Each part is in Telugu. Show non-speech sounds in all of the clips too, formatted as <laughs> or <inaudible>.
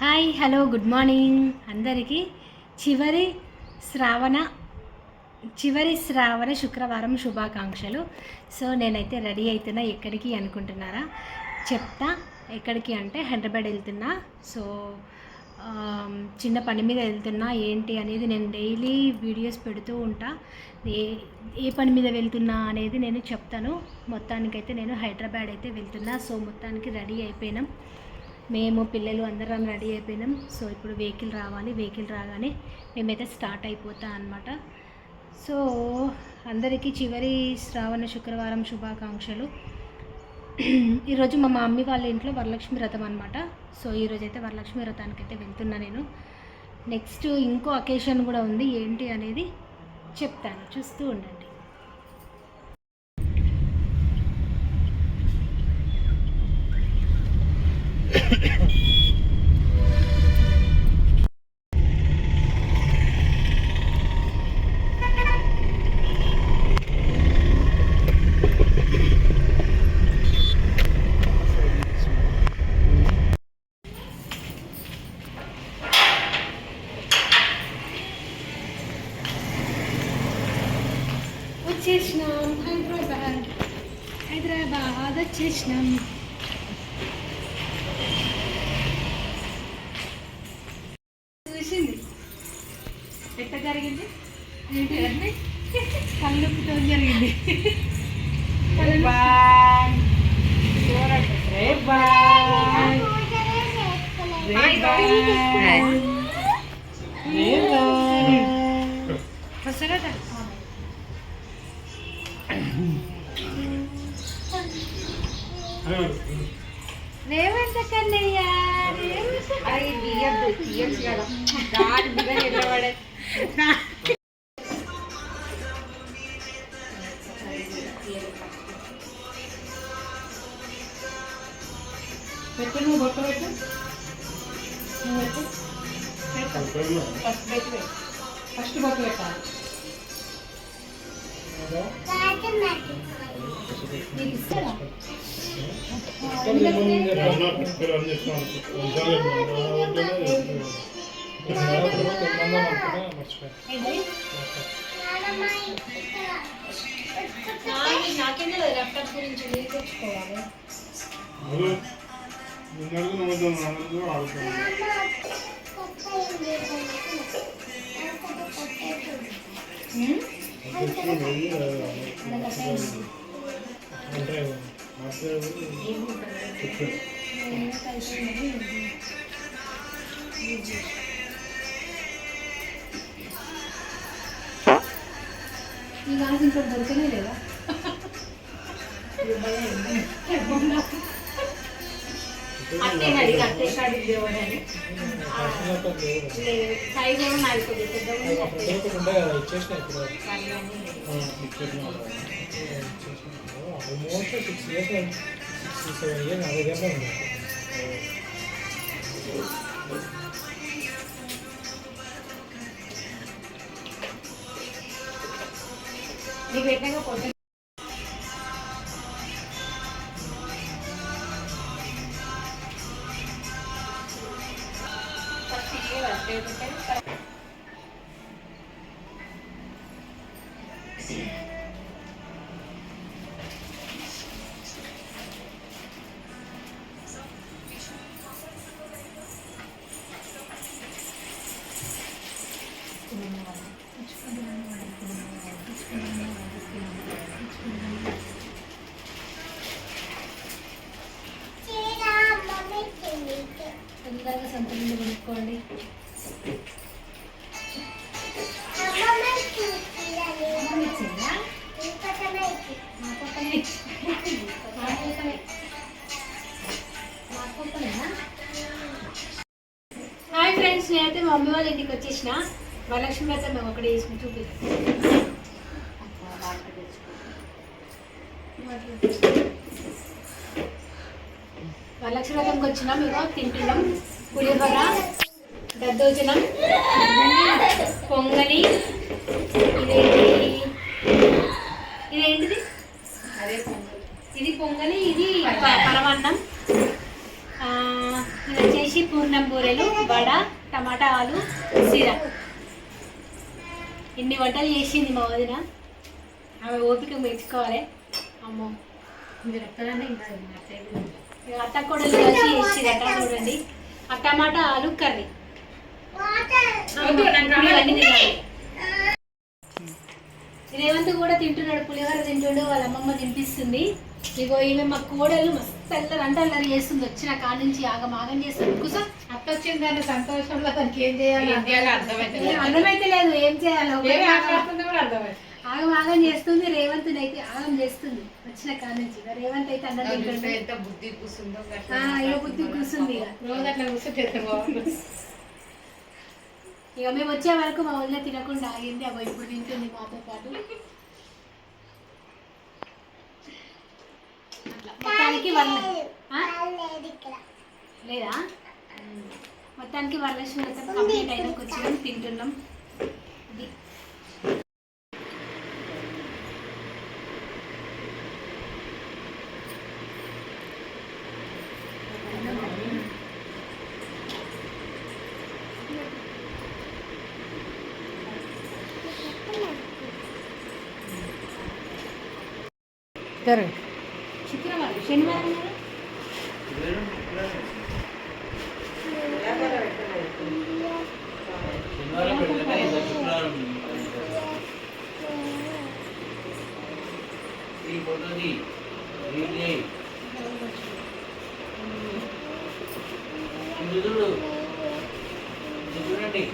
Hi hello good morning. అందరికీ చివరి శ్రావణ చివరి శ్రావణ శుక్రవారం శుభాకాంక్షలు. సో నేనైతే రెడీ అవుతున్నా ఎక్కడికి అనుకుంటున్నారా? చెప్తా ఎక్కడికి అంటే హైదరాబాద్ వెళ్తున్నా. సో చిన్న పని మీద వెళ్తున్నా ఏంటి అనేది నేను డైలీ వీడియోస్ పెడుతూ ఉంటా. ఏ ఏ పని మీద వెళ్తున్నా అనేది నేను చెప్తాను. మొత్తానికైతే నేను హైదరాబాద్ అయితే వెళ్తున్నా. సో మొత్తానికి రెడీ అయిపోయినాం. మేము పిల్లలు అందరం రెడీ అయిపోయినాం. సో ఇప్పుడు వెహికల్ రావాలి. వెహికల్ రాగానే మేమైతే స్టార్ట్ అయిపోతా అనమాట సో అందరికీ చివరి శ్రావణ శుక్రవారం శుభాకాంక్షలు. ఈరోజు మా మమ్మీ వాళ్ళ ఇంట్లో వరలక్ష్మి వ్రతం అనమాట సో ఈరోజు అయితే వరలక్ష్మి వ్రతానికి అయితే వెళ్తున్నా నేను. నెక్స్ట్ ఇంకో అకేషన్ కూడా ఉంది. ఏంటి అనేది చెప్తాను. చూస్తూ ఉండండి వచ్చేసినాం హైదరాబాద్ హైదరాబాద్ వచ్చేసినాం చూసింది ఎట్ట జరిగింది ఏంటి కళ్ళుతో జరిగింది bye bye bye bye రేవంత Kannayya రేవంత అది తీయద్దు తీయచ్చు కదా దాని మీద నిలబడే పెట్టు నువ్వు బొట్టు పెట్టు నువ్వు పెట్టు ఫస్ట్ పెట్టు ఫస్ట్ బొట్టు పెట్టాలి నీకు ఇస్తారా ఏంటి నాకేం తెలియదు ల్యాప్టాప్ గురించి మీరు తెచ్చుకోవాలి ఉమ్? ఈ గాజు ఇంకోటి దొరకనే లేదా? అట్టే అడిగి అట్టే కాడికి దేవడని సైజ్ ఏమో నాకు almost six years six seven years అదే విధంగా ఉంది నీకు పెట్టాక సంత కొనుక్కోండి హాయ్ ఫ్రెండ్స్ నేనైతే మా మమ్మీ వాళ్ళ ఇంటికి వచ్చేసిన. వరలక్ష్మి అయితే మేము ఒకటి వేసుకుని చూపిస్తాం వరలక్ష్మి వ్రతంకి వచ్చినా మేము తింటున్నాం. పులిహోర దద్దోజనం పొంగలి ఇదేంటి? ఇదేంటిది? అదే పొంగల్. ఇది పొంగలి ఇది పరమాన్నం. ఇది వచ్చేసి పూర్ణ బూరెలు వడ టమాటా ఆలు సిర. ఇన్ని వంటలు చేసింది మా వదిన. ఆమె ఓపిక మెచ్చుకోవాలి. అమ్మో. మీరు ఎక్కడన్నా ఇంకా అత్త కొడలు కలిసి చేసిరట చూడండి ఆ టమాటా ఆలు కర్రీ. రేవంత్ కూడా తింటున్నాడు పులిహోర తింటుండు వాళ్ళ అమ్మమ్మ తినిపిస్తుంది. ఇగో ఈమె మా కోడలు మస్తు అల్లరి అంటే అల్లరి చేస్తుంది. వచ్చిన కాడ నుంచి ఆగం ఆగం చేస్తుంది. కుసా అత్త వచ్చిందని సంతోషంలో తనకి ఏం చేయాలి అర్థమైతే లేదు ఏం చేయాలో? అర్థమైంది ఆగం ఆగం చేస్తుంది రేవంత్ అయితే ఆగం చేస్తుంది. వచ్చిన కాడ నుంచి రేవంత్ అయితే ఎంత బుద్ధి కూర్చుందో బుద్ధి కూర్చుంది ఇక మేము వచ్చే వరకు మా వదిన తినకుండా ఆగింది. అగో ఇప్పుడు తింటుంది మాతో పాటు. మొత్తానికి? లేదా? మొత్తానికి వరలక్ష్మి వ్రతం కంప్లీట్ అయినాక వచ్చినాం తింటున్నాం ఇది శుక్రవారం శనివారం? ఈ ఫోటోది రీల్ చేయి ఇది చూడు ఇది చూడండి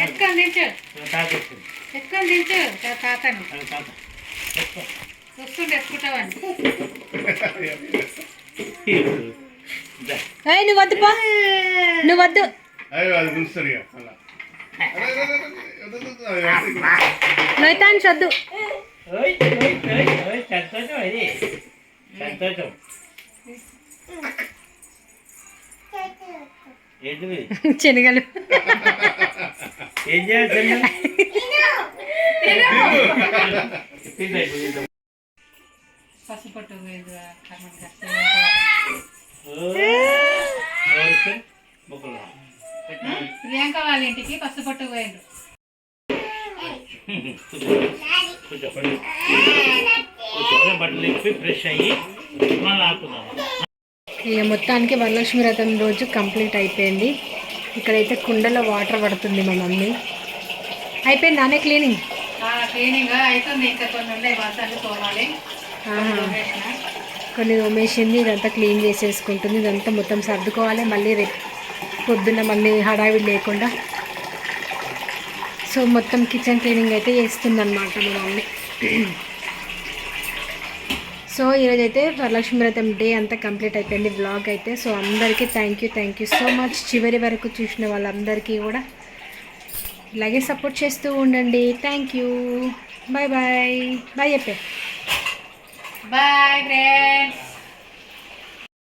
ఎక్కడ తాకొచ్చింది ఎక్కడ తా- తాతను. వస్తుంటే ఎత్తుకుంటావని. <laughs> నువ్వు వద్దు. పో నువ్వు వద్దు. నైతాన్ <laughs> ఏంటిది? <laughs> శనగలు. ఏం చేయాలి. పసుపట్టు. ప్రియాంక వాళ్ళ ఇంటికి పసుపట్టు పోయిండ్రు బట్టలు ఇప్పి ఫ్రెష్ అయ్యి మళ్ళీ ఆపుదాం ఇక మొత్తానికి వరలక్ష్మి వ్రతం రోజు కంప్లీట్ అయిపోయింది ఇక్కడైతే కుండలో వాటర్ పడుతుంది మా మమ్మీ. అయిపోయింది నానే క్లీనింగ్? క్లీనింగ్ అవుతుంది ఇంకా కొన్ని ఉన్నాయి తోమాలి. తోమేసిన. కొన్ని తోమేసింది ఇదంతా క్లీన్ చేసేసుకుంటుంది. ఇదంతా మొత్తం సర్దుకోవాలి. మళ్ళీ రేపు పొద్దున్న మళ్ళీ హడావిడి లేకుండా. సో మొత్తం కిచెన్ క్లీనింగ్ అయితే చేస్తుంది అనమాట మా మమ్మీ. సో ఈరోజు అయితే వరలక్ష్మి వ్రతం డే అంతా కంప్లీట్ అయిపోయింది బ్లాగ్ అయితే. సో అందరికీ thank you thank you so much చివరి వరకు చూసిన వాళ్ళందరికీ కూడా ఇలాగే సపోర్ట్ చేస్తూ ఉండండి. Thank you bye bye bye చెప్పే బాయ్ ఫ్రెండ్స్